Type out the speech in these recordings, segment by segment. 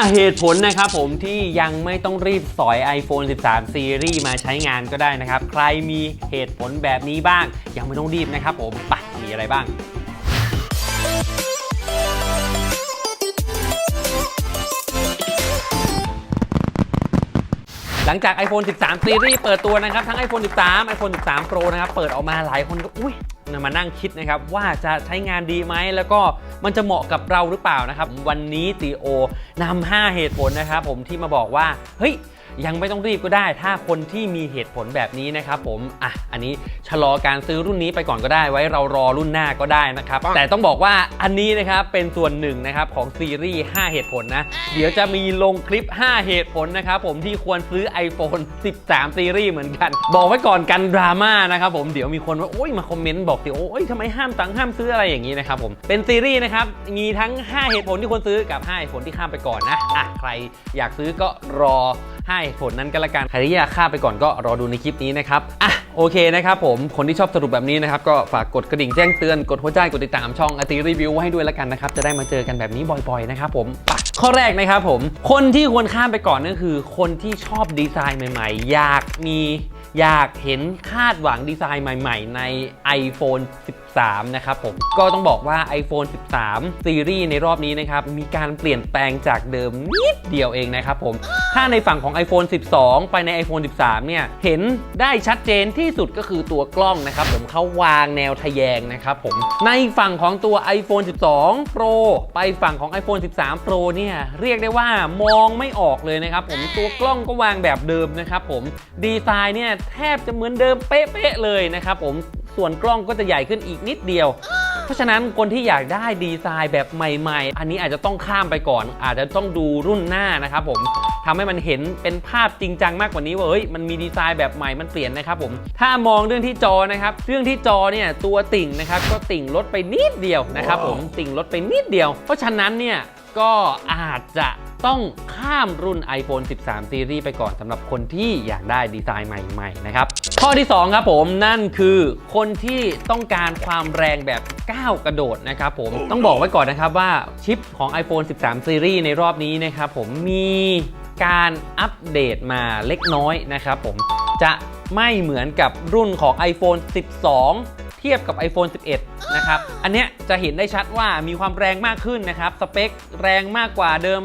5 เหตุผลนะครับผมที่ยังไม่ต้องรีบสอย iPhone 13 Series มาใช้งานก็ได้นะครับ ใครมีเหตุผลแบบนี้บ้าง ยังไม่ต้องรีบนะครับผมไปะมีอะไรบ้างหลังจาก iPhone 13 Series เปิดตัวนะครับ ทั้ง iPhone 13 iPhone 13 Pro นะครับ เปิดออกมาหลายคนก็ อุ้ย มานั่งคิดนะครับว่าจะใช้งานดีไหมแล้วก็มันจะเหมาะกับเราหรือเปล่านะครับ วันนี้ตีโอนำ5เหตุผลนะครับผมที่มาบอกว่าเฮ้ย ยังไม่ต้องรีบก็ได้ ถ้าคนที่มีเหตุผลแบบนี้นะครับผมอะอันนี้ชะลอการซื้อรุ่นนี้ไปก่อนก็ได้ไว้เรารอรุ่นหน้าก็ได้นะครับแต่ต้องบอกว่าอันนี้นะครับเป็นส่วนหนึ่งนะครับของซีรีส์5เหตุผลนะเดี๋ยวจะมีลงคลิป 5 เหตุผลนะครับผมที่ควรซื้อ iPhone 13 ซีรีส์เหมือนกัน บอกไว้ก่อนกันดราม่านะครับผมเดี๋ยวมีคนว่าโอ้ยมาคอมเมนต์บอกเดี๋ยวโอ้ยทำไมห้ามตังห้ามซื้ออะไรอย่างนี้นะครับผมเป็นซีรีส์นะครับมีทั้ง 5 เหตุผลที่ควรซื้อกับ 5 เหตุผลที่ข้ามไปก่อนนะอะใครอยากซื้อก็รอ ให้ผลนั้นก็แล้วกันใครที่อยากข้ามไปก่อนก็รอดูในคลิปนี้นะครับอะโอเคนะครับผมคนที่ชอบสรุปแบบนี้นะครับก็ฝากกดกระดิ่งแจ้งเตือนกดหัวใจกดติดตามช่องอติรีวิวให้ด้วยแล้วกันนะครับจะได้มาเจอกันแบบนี้บ่อยๆนะครับผมข้อแรกนะครับผมคนที่ควรข้ามไปก่อนนั่นคือ คนที่ชอบดีไซน์ใหม่ ๆ อยากมี อยากเห็นคาดหวังดีไซน์ใหม่ ๆ ใน iPhone 13 นะครับผม ก็ต้องบอกว่า iPhone 13 ซีรีส์ในรอบนี้นะครับ มีการเปลี่ยนแปลงจากเดิมนิดเดียวเองนะครับผม ถ้าในฝั่งของ iPhone 12 ไปใน iPhone 13 เนี่ย เห็นได้ชัดเจนที่สุดก็คือตัวกล้องนะครับผมเขาวางแนวทะแยงนะครับผม ในฝั่งของตัว iPhone 12 Pro ไปฝั่งของ iPhone 13 Pro เนี่ย เรียกได้ว่ามองไม่ออกเลยนะครับผม ตัวกล้องก็วางแบบเดิมนะครับผม ดีไซน์เนี่ยแทบจะเหมือนเดิมเป๊ะๆเลยนะครับผมส่วนกล้องก็จะใหญ่ขึ้นอีกนิดเดียว ราะฉะนั้นคนที่อยากได้ดีไซน์แบบใหม่ ๆ อันนี้อาจจะต้องข้ามไปก่อน อาจจะต้องดูรุ่นหน้านะครับผมทำให้มันเห็นเป็นภาพจริงจังมากกว่านี้ว่าเฮ้ยมันมีดีไซน์แบบใหม่มันเปลี่ยนนะครับผมถ้ามองเรื่องที่จอนะครับเรื่องที่จอเนี่ยตัวติ่งนะครับก็ติ่งลดไปนิดเดียวนะครับผมติ่งลดไปนิดเดียว เพราะฉะนั้นเนี่ยก็อาจจะต้องข้ามรุ่น iPhone 13 Series ไปก่อนสำหรับคนที่อยากได้ดีไซน์ใหม่ ๆ นะครับ ข้อที่ 2 ครับผมนั่นคือคนที่ต้องการความแรงแบบก้าวกระโดดนะครับผมต้องบอกไว้ก่อนนะครับว่าชิปของ iPhone 13 Series ในรอบนี้นะครับผมมีการอัปเดตมาเล็กน้อยนะครับผมจะไม่เหมือนกับรุ่นของ iPhone 12 เทียบกับ iPhone 11 นะครับ อันเนี้ยจะเห็นได้ชัดว่ามีความแรงมากขึ้นนะครับ สเปคแรงมากกว่าเดิม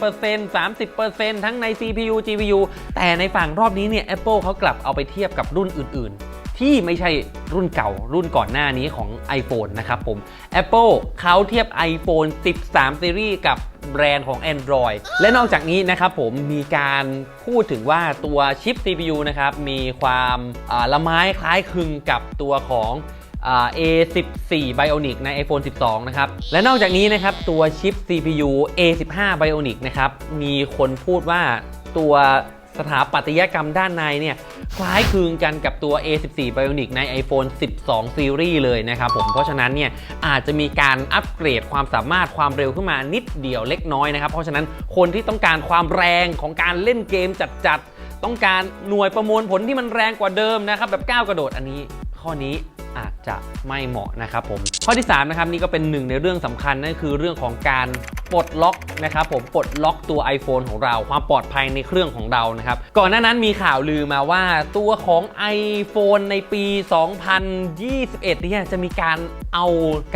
50% 30%ทั้งใน CPU GPU แต่ในฝั่งรอบนี้เนี่ย Apple เขากลับเอาไปเทียบกับรุ่นอื่นๆ ที่ไม่ใช่รุ่นเก่ารุ่นก่อนหน้านี้ของ iPhone นะครับผม Apple เขาเทียบ iPhone 13 Series กับแบรนด์ของ Android และนอกจากนี้นะครับผมมีการพูดถึงว่าตัวชิป CPU นะครับมีความอ่าละไม้คล้ายคลึงกับตัวของอ A14 Bionic ใน iPhone 12 นะครับ และนอกจากนี้นะครับ ตัวชิป CPU A15 Bionic นะครับ มีคนพูดว่าตัวสถาปัตยกรรมด้านในเนี่ย คล้ายคลึงกันกับตัว A14 Bionic ใน iPhone 12 Series เลยนะครับผม เพราะฉะนั้นเนี่ยอาจจะมีการอัปเกรดความสามารถความเร็วขึ้นมานิดเดียวเล็กน้อยนะครับ เพราะฉะนั้นคนที่ต้องการความแรงของการเล่นเกมจัดๆ ต้องการหน่วยประมวลผลที่มันแรงกว่าเดิมนะครับแบบก้าวกระโดดอันนี้ ข้อนี้อาจจะไม่เหมาะนะครับผม ข้อที่3นะครับนี่ก็เป็นหนึ่งในเรื่องสำคัญนั่นคือเรื่องของการ ปลดล็อกนะครับผมปลดล็อกตัว iPhone ของเราความปลอดภัยในเครื่องของเรานะครับก่อนหน้านั้นมีข่าวลือมาว่าตัวของ iPhone ในปี 2021เนี่ยจะมีการเอา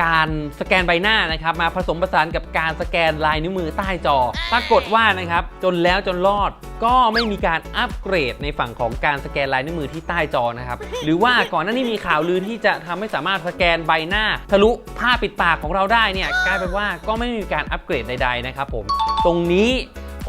การสแกนใบหน้านะครับมาผสมผสานกับการสแกนลายนิ้วมือใต้จอ ปรากฏว่านะครับจนแล้วจนรอดก็ไม่มีการอัปเกรดในฝั่งของการสแกนลายนิ้วมือที่ใต้จอนะครับหรือว่าก่อนหน้านี้มีข่าวลือที่จะทำให้สามารถสแกนใบหน้า ทะลุผ้าปิดปากของเราได้เนี่ยกลายเป็นว่าก็ไม่มีการอัปเกรดใด ๆ นะครับผม ตรงนี้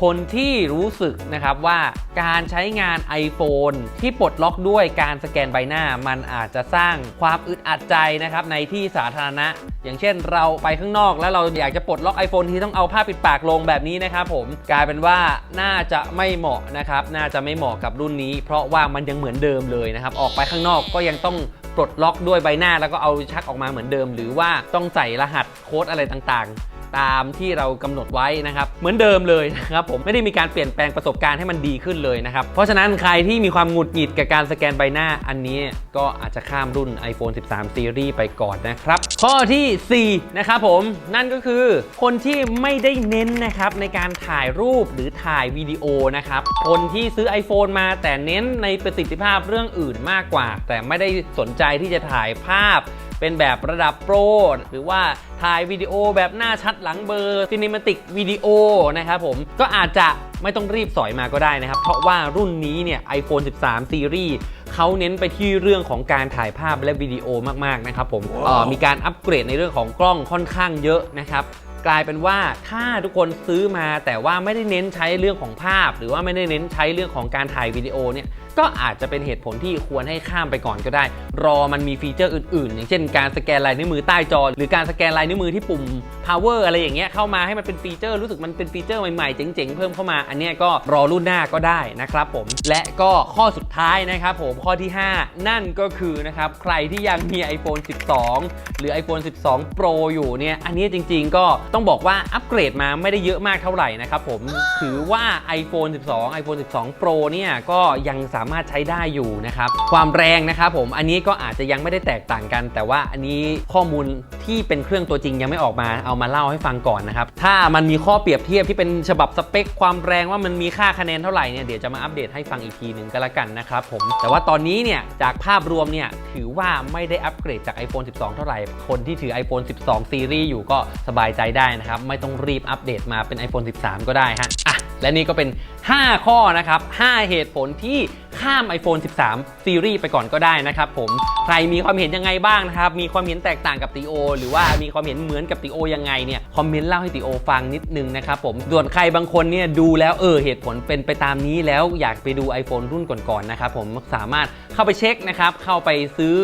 คนที่รู้สึกนะครับว่าการใช้งาน iPhone ที่ปลดล็อกด้วยการสแกนใบหน้า มันอาจจะสร้างความอึดอัดใจนะครับในที่สาธารณะ อย่างเช่นเราไปข้างนอกแล้วเราอยากจะปลดล็อก iPhone ที่ต้องเอาผ้าปิดปากลงแบบนี้นะครับผมกลายเป็นว่าน่าจะไม่เหมาะนะครับน่าจะไม่เหมาะกับรุ่นนี้ เพราะว่ามันยังเหมือนเดิมเลยนะครับออกไปข้างนอกก็ยังต้องปลดล็อกด้วยใบหน้า แล้วก็เอาชักออกมาเหมือนเดิม หรือว่าต้องใส่รหัสโค้ดอะไรต่างๆ ตามที่เรากำหนดไว้นะครับเหมือนเดิมเลยนะครับผมไม่ได้มีการเปลี่ยนแปลงประสบการณ์ให้มันดีขึ้นเลยนะครับเพราะฉะนั้นใครที่มีความหงุดหงิดกับการสแกนใบหน้าอันนี้ก็อาจจะข้ามรุ่น iPhone 13 Series ไปก่อนนะครับข้อทีสี่4นะครับผมนั่นก็คือคนที่ไม่ได้เน้นนะครับในการถ่ายรูปหรือถ่ายวิดีโอนะครับคนที่ซื้อ iPhone มาแต่เน้นในประสิทธิภาพเรื่องอื่นมากกว่า แต่ไม่ได้สนใจที่จะถ่ายภาพ เป็นแบบระดับโปรหรือว่าถ่ายวิดีโอแบบหน้าชัดหลังเบอร์ซินิมาติกวิดีโอนะครับผมก็อาจจะไม่ต้องรีบสอยมาก็ได้นะครับ เพราะว่ารุ่นนี้เนี่ย iPhone 13 Series เขาเน้นไปที่เรื่องของการถ่ายภาพและวิดีโอมากๆนะครับผมเอ่อมีการอัปเกรดในเรื่องของกล้องค่อนข้างเยอะนะครับกลายเป็นว่าถ้าทุกคนซื้อมาแต่ว่าไม่ได้เน้นใช้เรื่องของภาพ หรือว่าไม่ได้เน้นใช้เรื่องของการถ่ายวิดีโอเนี่ย ก็อาจจะเป็นเหตุผลที่ควรให้ข้ามไปก่อนก็ได้ รอมันมีฟีเจอร์อื่นๆ อย่างเช่นการสแกนลายนิ้วมือใต้จอ หรือการสแกนลายนิ้วมือที่ปุ่ม power อะไรอย่างเงี้ยเข้ามาให้มันเป็นฟีเจอร์รู้สึกมันเป็นฟีเจอร์ใหม่ๆ เจ๋งๆ เพิ่มเข้ามา อันเนี้ยก็รอรุ่นหน้าก็ได้นะครับผม และก็ข้อสุดท้ายนะครับผมข้อที่ 5 นั่นก็คือนะครับใครที่ยังมี iPhone 12 หรือ iPhone 12 Pro อยู่เนี่ยอันนี้จริง ๆ ก็ต้องบอกว่าอัปเกรดมาไม่ได้เยอะมากเท่าไหร่นะครับผมถือว่า iPhone 12 iPhone 12 Pro เนี่ยก็ยังสามารถใช้ได้อยู่นะครับความแรงนะครับผมอันนี้ก็อาจจะยังไม่ได้แตกต่างกัน แต่ว่าอันนี้ข้อมูลที่เป็นเครื่องตัวจริงยังไม่ออกมาเอามาเล่าให้ฟังก่อนนะครับถ้ามันมีข้อเปรียบเทียบที่เป็นฉบับสเปค ความแรงว่ามันมีค่าคะแนนเท่าไหร่เนี่ยเดี๋ยวจะมาอัปเดตให้ฟังอีกทีหนึ่งก็แล้วกันนะครับผมแต่ว่าตอนนี้เนี่ยจากภาพรวมเนี่ยถือว่าไม่ได้อัปเกรดจาก iPhone 12 เท่าไหร่ คนที่ถือ iPhone 12 Series อยู่ก็สบายใจได้นะครับไม่ต้องรีบอัปเดตมาเป็น iPhone 13 ก็ได้ฮะอะและนี่ก็เป็น 5 ข้อนะครับ 5 เหตุผลที่ข้าม iPhone 13 Series ไปก่อนก็ได้นะครับผม ใครมีความเห็นยังไงบ้างนะครับ มีความเห็นแตกต่างกับติโอ หรือว่ามีความเห็นเหมือนกับติโอยังไงเนี่ย คอมเมนต์เล่าให้ติโอฟังนิดนึงนะครับผม ส่วนใครบางคนเนี่ยดูแล้วเออเหตุผลเป็นไปตามนี้แล้วอยากไปดู iPhone รุ่นก่อนๆนะครับผม สามารถเข้าไปเช็คนะครับ เข้าไปซื้อ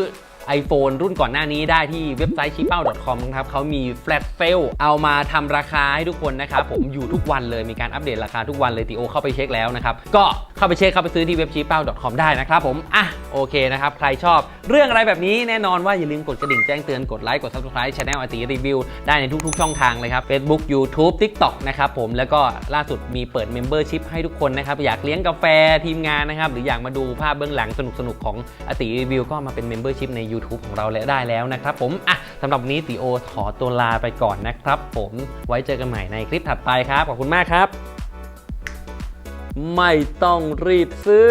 iPhone รุ่นก่อนหน้านี้ได้ที่เว็บไซต์ c h i p a o com นะครับเขามี flat fail เอามาทำราคาให้ทุกคนนะครับผมอยู่ทุกวันเลยมีการอัปเดตราคาทุกวันเลยติโอเข้าไปเช็คแล้วนะครับก็ เข้าไปเช็คเข้าไปซื้อที่เว็บ c h i p a o com ได้นะครับผม อะโอเคนะครับ ใครชอบเรื่องอะไรแบบนี้แน่นอนว่าอย่าลืมกดกระดิ่งแจ้งเตือนกดไลค์กด subscribe channel อติรีวิวได้ในทุกๆ ช่องทางเลยครับ Facebook YouTube TikTok นะครับผมแล้วก็ล่าสุดมีเปิด Membership ให้ทุกคนนะครับ อยากเลี้ยงกาแฟทีมงานนะครับ หรืออยากมาดูภาพเบื้องหลังสนุกๆของอติรีวิวก็มาเป็น Membership ใน YouTube ของเราแล้วได้แล้วนะครับผมอะสำหรับนนี้ติโอขอตัวลาไปก่อนนะครับผมไว้เจอกันใหม่ในคลิปถัดไปครับขอบคุณมากครับ ไม่ต้องรีบซื้อ